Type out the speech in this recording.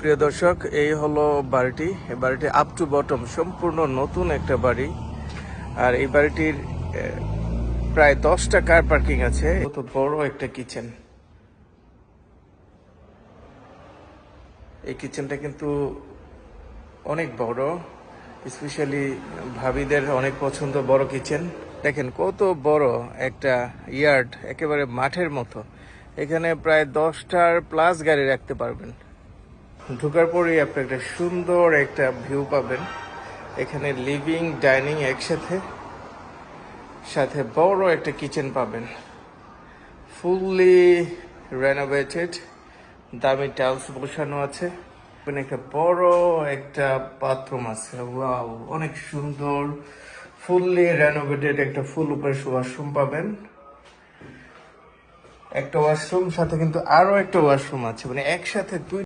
প্রিয় দর্শক, এই হলো বাড়িটি। এই বাড়িটি আপ টু বটম সম্পূর্ণ নতুন একটা বাড়ি। আর এই বাড়িটির প্রায় দশটা কার পার্কিং আছে। কত বড় একটা কিচেন এই কিচেনটা কিন্তু অনেক বড় স্পেশালি ভাবিদের অনেক পছন্দ বড় কিচেন দেখেন কত বড় একটা ইয়ার্ড একেবারে মাঠের মতো। এখানে প্রায় দশটার প্লাস গাড়ি রাখতে পারবেন। ঢোকার পরেই আপনি একটা সুন্দর একটা ভিউ পাবেন। এখানে লিভিং ডাইনিং একসাথে, সাথে বড় একটা কিচেন পাবেন। ফুললি রেনোভেটেড দামি টাইলস বসানো আছে। একটা বড় একটা বাথরুম আছে। অনেক সুন্দর। ফুললি রেনোভেটেড একটা ফুল উপরে ওয়াশরুম পাবেন। একটা ওয়াশরুম সাথে কিন্তু আরও একটা ওয়াশরুম আছে। মানে একসাথে দুই